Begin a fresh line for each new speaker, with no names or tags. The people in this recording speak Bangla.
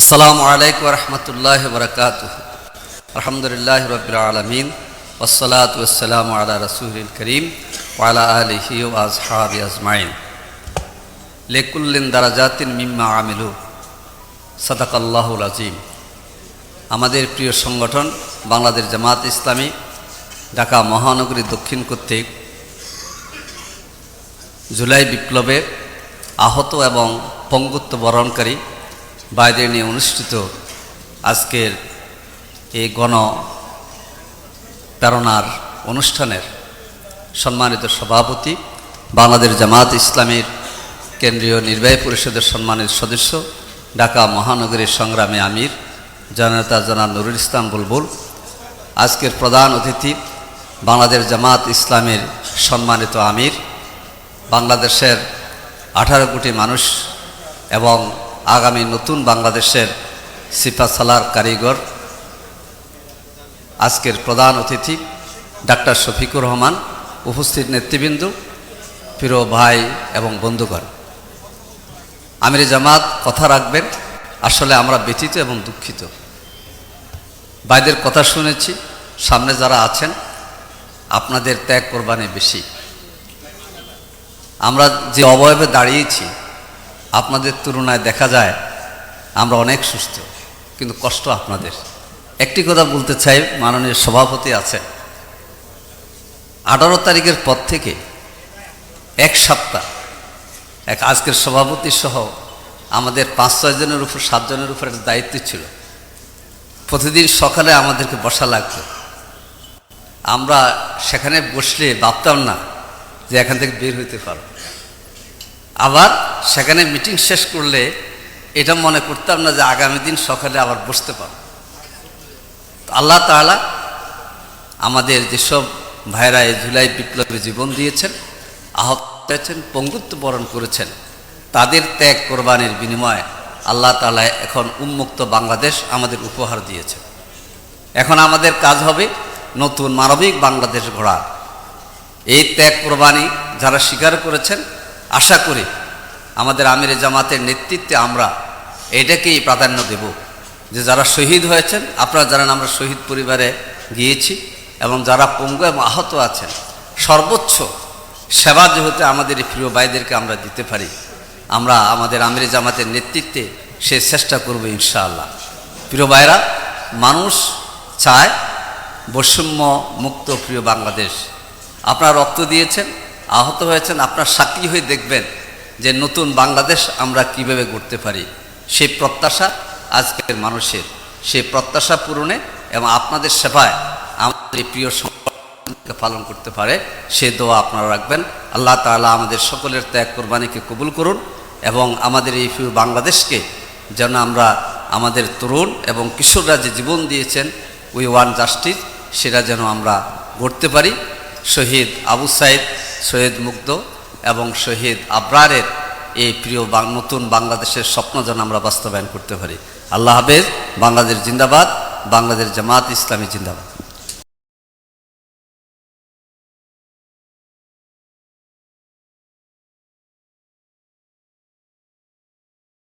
আসসালামু আলাইকুম রহমতুল্লাহ বরকাত আলহামদুলিল্লাহ রবিল আলমিন ওসলাত আলা রসুল করিম ওয়ালা আলহি আজহাবি আজমাইন। লেকুল্লিন দারাজাতিন মিম্মা আমিলু। সাদাকাল্লাহুল আজিম। আমাদের প্রিয় সংগঠন বাংলাদেশ জামাত ইসলামী, ঢাকা মহানগরী দক্ষিণ কর্তৃক জুলাই বিপ্লবে আহত এবং পঙ্গুত্ব বরণকারী বাইরে নিয়ে অনুষ্ঠিত আজকের এই গণ প্রেরণার অনুষ্ঠানের সম্মানিত সভাপতি বাংলাদেশ জামাত ইসলামের কেন্দ্রীয় নির্বাহী পরিষদের সম্মানিত সদস্য, ঢাকা মহানগরীর সংগ্রামী আমির, জনতা জনাব নুরুল ইসলাম বুলবুল, আজকের প্রধান অতিথি বাংলাদেশ জামাত ইসলামের সম্মানিত আমির, বাংলাদেশের আঠারো কোটি মানুষ এবং আগামী নতুন বাংলাদেশের সিফা সালার কারিগর আজকের প্রধান অতিথি ডাক্তার শফিকুর রহমান, উপস্থিত নেতৃবৃন্দ, প্রিয় ভাই এবং বন্ধুগণ। আমির জামাত, কথা রাখবেন, আসলে আমরা ব্যথিত এবং দুঃখিত। ভাইদের কথা শুনেছি, সামনে যারা আছেন, আপনাদের ত্যাগ কোরবানি বেশি। আমরা যে অবয়বে দাঁড়িয়েছি আপনাদের তুলনায় দেখা যায় আমরা অনেক সুস্থ, কিন্তু কষ্ট আপনাদের। একটি কথা বলতে চাই, মাননীয় সভাপতি আছেন। আঠারো তারিখের পর থেকে এক সপ্তাহ, এক আজকের সভাপতি সহ আমাদের পাঁচ, ছয় জনের উপর সাতজনের উপর একটা দায়িত্ব ছিল। প্রতিদিন সকালে আমাদেরকে বসা লাগতো। আমরা সেখানে বসলে ভাবতাম না যে এখান থেকে বের হইতে পারো আবার সেখানে মিটিং শেষ করলে এটা মনে করতাম না যে আগামী দিন সকালে আবার বসতে পারো আল্লাহ তাআলা আমাদের যেসব ভাইরা এই জুলাই বিপ্লবে জীবন দিয়েছেন, আহত হয়েছেন, পঙ্গুত্ব বরণ করেছেন, তাদের ত্যাগ কোরবানির বিনিময়ে আল্লাহ তাআলা এখন উন্মুক্ত বাংলাদেশ আমাদের উপহার দিয়েছে এখন আমাদের কাজ হবে নতুন মানবিক বাংলাদেশ গড়া এই ত্যাগ কোরবানি যারা স্বীকার করেছেন আশা করি আমাদের আমিরে জামাতের নেতৃত্বে আমরা এটাকেই প্রাধান্য দেব যে যারা শহীদ হয়েছেন, আপনারা জানেন আমরা শহীদ পরিবারে গিয়েছি এবং যারা পঙ্গু এবং আহত আছেন, সর্বোচ্চ সেবা যেহেতু আমাদের এই প্রিয় ভাইদেরকে আমরা দিতে পারি, আমরা আমাদের আমিরে জামাতের নেতৃত্বে সে চেষ্টা করব ইনশাআল্লাহ। প্রিয় ভাইরা, মানুষ চায় বৈষম্য মুক্ত প্রিয় বাংলাদেশ। আপনারা রক্ত দিয়েছেন আহত হয়েছেন, আপনার সাক্ষী হয়ে দেখবেন যে নতুন বাংলাদেশ আমরা কীভাবে গড়তে পারি। সেই প্রত্যাশা আজকের মানুষের সেই প্রত্যাশা পূরণে এবং আপনাদের সেবায় আমাদের প্রিয় সম্পর্ককে পালন করতে পারে, সে দোয়া আপনারা রাখবেন। আল্লাহ তাআলা আমাদের সকলের ত্যাগ কোরবানিকে কবুল করুন এবং আমাদের এই বাংলাদেশকে যেন আমরা আমাদের তরুণ এবং কিশোররা যে জীবন দিয়েছেন, উই ওয়ান জাস্টিস, সেটা যেন আমরা গড়তে পারি। শহীদ আবু সাইদ শহীদ মুগ্ধ এবং শহীদ আব্রারের এই প্রিয় নতুন বাংলাদেশের স্বপ্ন যেন আমরা বাস্তবায়ন করতে পারি। আল্লাহ হাফেজ, বাংলাদেশ জিন্দাবাদ, বাংলাদেশ জামাত ইসলামী জিন্দাবাদ।